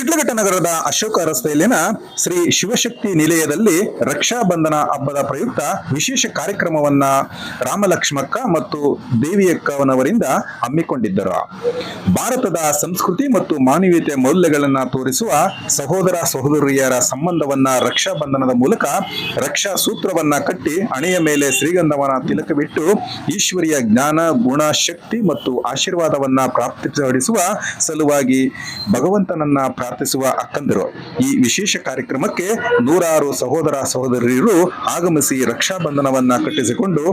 should ನಗರದ ಅಶೋಕ ರಸ್ತೆಯಲ್ಲಿನ ಶ್ರೀ ಶಿವಶಕ್ತಿ ನಿಲಯದಲ್ಲಿ ರಕ್ಷಾ ಬಂಧನ ಹಬ್ಬದ ಪ್ರಯುಕ್ತ ವಿಶೇಷ ಕಾರ್ಯಕ್ರಮವನ್ನ ರಾಮಲಕ್ಷ್ಮಕ್ಕ ಮತ್ತು ದೇವಿಯಕ್ಕವನವರಿಂದ ಹಮ್ಮಿಕೊಂಡಿದ್ದರು. ಭಾರತದ ಸಂಸ್ಕೃತಿ ಮತ್ತು ಮಾನವೀಯತೆ ಮೌಲ್ಯಗಳನ್ನ ತೋರಿಸುವ ಸಹೋದರ ಸಹೋದರಿಯರ ಸಂಬಂಧವನ್ನ ರಕ್ಷಾ ಬಂಧನದ ಮೂಲಕ ರಕ್ಷಾ ಸೂತ್ರವನ್ನ ಕಟ್ಟಿ ಹಣೆಯ ಮೇಲೆ ಶ್ರೀಗಂಧವನ ತಿಲಕವಿಟ್ಟು ಈಶ್ವರಿಯ ಜ್ಞಾನ, ಗುಣ, ಶಕ್ತಿ ಮತ್ತು ಆಶೀರ್ವಾದವನ್ನ ಪ್ರಾಪ್ತಿಪಡಿಸುವ ಸಲುವಾಗಿ ಭಗವಂತನನ್ನ ಪ್ರಾರ್ಥಿಸುವ ಅಕ್ಕಂದರು. ಈ ವಿಶೇಷ ಕಾರ್ಯಕ್ರಮಕ್ಕೆ ನೂರಾರು ಸಹೋದರ ಸಹೋದರಿಯರು ಆಗಮಿಸಿ ರಕ್ಷಾ ಬಂಧನವನ್ನ ಕಟ್ಟಿಸಿಕೊಂಡು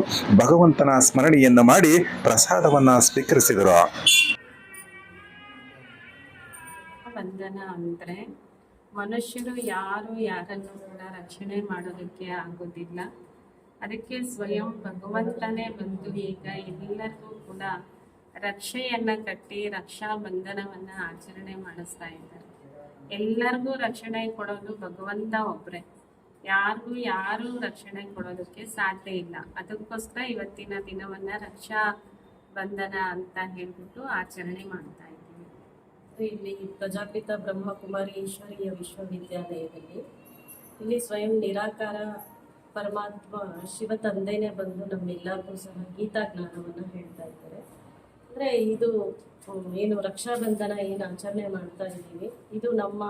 ಭಗವಂತನ ಸ್ಮರಣೆಯನ್ನ ಮಾಡಿ ಪ್ರಸಾದವನ್ನ ಸ್ವೀಕರಿಸಿದರು. ಬಂಧನ ಅಂದರೆ ಮನುಷ್ಯರು ಯಾರು ಯಾರನ್ನು ಕೂಡ ರಕ್ಷಣೆ ಮಾಡೋದಕ್ಕೆ ಆಗೋದಿಲ್ಲ. ಅದಕ್ಕೆ ಸ್ವಯಂ ಭಗವಂತನೇ ಬಂದು ಈಗ ಎಲ್ಲರಿಗೂ ಕೂಡ ರಕ್ಷೆಯನ್ನ ಕಟ್ಟಿ ರಕ್ಷಾ ಬಂಧನವನ್ನ ಆಚರಣೆ ಮಾಡಿಸ್ತಾ ಇದ್ದಾರೆ. ಎಲ್ಲರಿಗೂ ರಕ್ಷಣೆ ಕೊಡೋದು ಭಗವಂತ ಒಬ್ಬರೇ ಯಾರಿಗೂ ಯಾರು ರಕ್ಷಣೆ ಕೊಡೋದಕ್ಕೆ ಸಾಧ್ಯ ಇಲ್ಲ. ಅದಕ್ಕೋಸ್ಕರ ಇವತ್ತಿನ ದಿನವನ್ನ ರಕ್ಷಾ ಬಂಧನ ಅಂತ ಹೇಳ್ಬಿಟ್ಟು ಆಚರಣೆ ಮಾಡ್ತಾ ಇದ್ದೀವಿ. ಇಲ್ಲಿ ಪ್ರಜಾಪಿತ ಬ್ರಹ್ಮಕುಮಾರಿ ಈಶ್ವರೀಯ ವಿಶ್ವವಿದ್ಯಾಲಯದಲ್ಲಿ. ಇಲ್ಲಿ ಸ್ವಯಂ ನಿರಾಕಾರ ಪರಮಾತ್ಮ ಶಿವ ತಂದೆನೇ ಬಂದು ನಮ್ಮೆಲ್ಲರಿಗೂ ಸಹ ಗೀತಾ ಜ್ಞಾನವನ್ನು ಹೇಳ್ತಾ ಇದ್ದಾರೆ. ಅಂದರೆ ಇದು ಏನು ಏನು ರಕ್ಷಾಬಂಧನ ಏನು ಆಚರಣೆ ಮಾಡ್ತಾ ಇದ್ದೀವಿ. ಇದು ನಮ್ಮ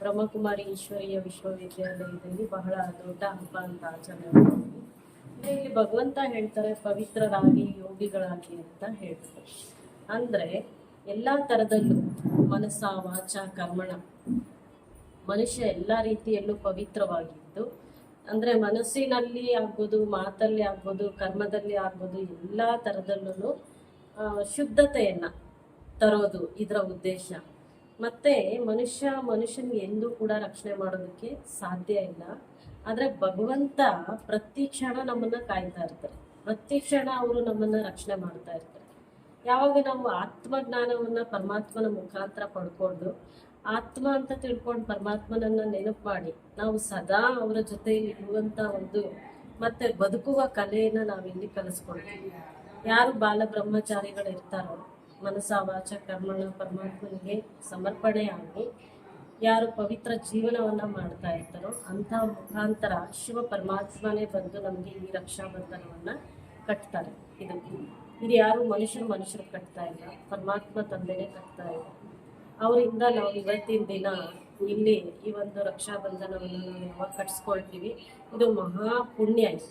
ಬ್ರಹ್ಮಕುಮಾರಿ ಈಶ್ವರೀಯ ವಿಶ್ವವಿದ್ಯಾಲಯದಲ್ಲಿ ಬಹಳ ದೊಡ್ಡ ಹಬ್ಬ ಅಂತ ಆಚರಣೆ ಮಾಡ್ತೀವಿ. ಇಲ್ಲಿ ಭಗವಂತ ಹೇಳ್ತಾರೆ, ಪವಿತ್ರರಾಗಿ, ಯೋಗಿಗಳಾಗಿ ಅಂತ ಹೇಳ್ತಾರೆ. ಅಂದ್ರೆ ಎಲ್ಲಾ ತರದಲ್ಲೂ ಮನಸ್ಸ, ವಾಚ, ಕರ್ಮಣ, ಮನುಷ್ಯ ಎಲ್ಲ ರೀತಿಯಲ್ಲೂ ಪವಿತ್ರವಾಗಿದ್ದು, ಅಂದ್ರೆ ಮನಸ್ಸಿನಲ್ಲಿ ಆಗ್ಬೋದು, ಮಾತಲ್ಲಿ ಆಗ್ಬೋದು, ಕರ್ಮದಲ್ಲಿ ಆಗ್ಬೋದು, ಎಲ್ಲಾ ತರದಲ್ಲೂ ಶುದ್ಧತೆಯನ್ನ ತರೋದು ಇದರ ಉದ್ದೇಶ. ಮತ್ತೆ ಮನುಷ್ಯ ಮನುಷ್ಯನಿಗೆ ಎಂದೂ ಕೂಡ ರಕ್ಷಣೆ ಮಾಡೋದಕ್ಕೆ ಸಾಧ್ಯ ಇಲ್ಲ. ಆದರೆ ಭಗವಂತ ಪ್ರತಿ ಕ್ಷಣ ನಮ್ಮನ್ನ ಕಾಯ್ತಾ ಇರ್ತಾರೆ. ಪ್ರತಿ ಕ್ಷಣ ಅವರು ನಮ್ಮನ್ನ ರಕ್ಷಣೆ ಮಾಡ್ತಾ ಇರ್ತಾರೆ. ಯಾವಾಗ ನಾವು ಆತ್ಮಜ್ಞಾನವನ್ನ ಪರಮಾತ್ಮನ ಮುಖಾಂತರ ಪಡ್ಕೊಂಡು ಆತ್ಮ ಅಂತ ತಿಳ್ಕೊಂಡು ಪರಮಾತ್ಮನನ್ನ ನೆನಪು ಮಾಡಿ, ನಾವು ಸದಾ ಅವರ ಜೊತೆ ಇರುವಂತ ಒಂದು ಮತ್ತೆ ಬದುಕುವ ಕಲೆಯನ್ನ ನಾವಿಲ್ಲಿ ಕಲಿಸ್ಕೊಳ್ತೀವಿ. ಯಾರು ಬಾಲ ಬ್ರಹ್ಮಚಾರಿಗಳು ಇರ್ತಾರೋ ಮನಸ ವಾಚ ಕರ್ಮಣ ಪರಮಾತ್ಮನಿಗೆ ಸಮರ್ಪಣೆಯಾಗಿ ಯಾರು ಪವಿತ್ರ ಜೀವನವನ್ನ ಮಾಡ್ತಾ ಇರ್ತಾರೋ ಅಂತ ಮುಖಾಂತರ ಶಿವ ಪರಮಾತ್ಮನೇ ಬಂದು ನಮಗೆ ಈ ರಕ್ಷಾಬಂಧನವನ್ನ ಕಟ್ತಾರೆ. ಇದಕ್ಕೆ ಇದು ಯಾರು ಮನುಷ್ಯರು ಮನುಷ್ಯರು ಕಟ್ತಾ ಇಲ್ಲ, ಪರಮಾತ್ಮ ತಂದೆನೇ ಕಟ್ತಾ ಇಲ್ಲ. ಅವರಿಂದ ನಾವು ಇವತ್ತಿನ ದಿನ ಇಲ್ಲಿ ಈ ಒಂದು ರಕ್ಷಾಬಂಧನವನ್ನು ನಾವು ಯಾವಾಗ ಕಟ್ಸ್ಕೊಳ್ತೀವಿ, ಇದು ಮಹಾ ಪುಣ್ಯ ಇದು.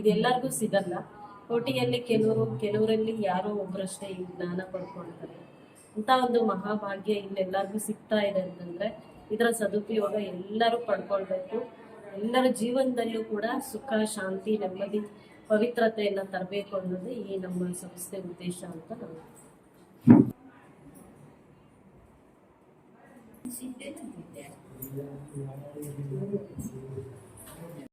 ಇದೆಲ್ಲರಿಗೂ ಸಿಗಲ್ಲ. ಕೋಟಿಯಲ್ಲಿ ಕೆಲವರು, ಕೆಲವರಲ್ಲಿ ಯಾರೋ ಒಬ್ಬರಷ್ಟೇ ಈ ಜ್ಞಾನ ಪಡ್ಕೊಳ್ತಾರೆ ಅಂತ ಒಂದು ಮಹಾಭಾಗ್ಯ ಇಲ್ಲೆಲ್ಲರಿಗೂ ಸಿಗ್ತಾ ಇದೆ ಅಂತಂದ್ರೆ ಇದರ ಸದುಪಯೋಗ ಎಲ್ಲರೂ ಪಡ್ಕೊಳ್ಬೇಕು. ಎಲ್ಲರ ಜೀವನದಲ್ಲೂ ಕೂಡ ಸುಖ, ಶಾಂತಿ, ನೆಮ್ಮದಿ, ಪವಿತ್ರತೆಯನ್ನು ತರಬೇಕು ಅನ್ನೋದು ಈ ನಮ್ಮ ಸಂಸ್ಥೆ ಉದ್ದೇಶ ಅಂತ ನಾವು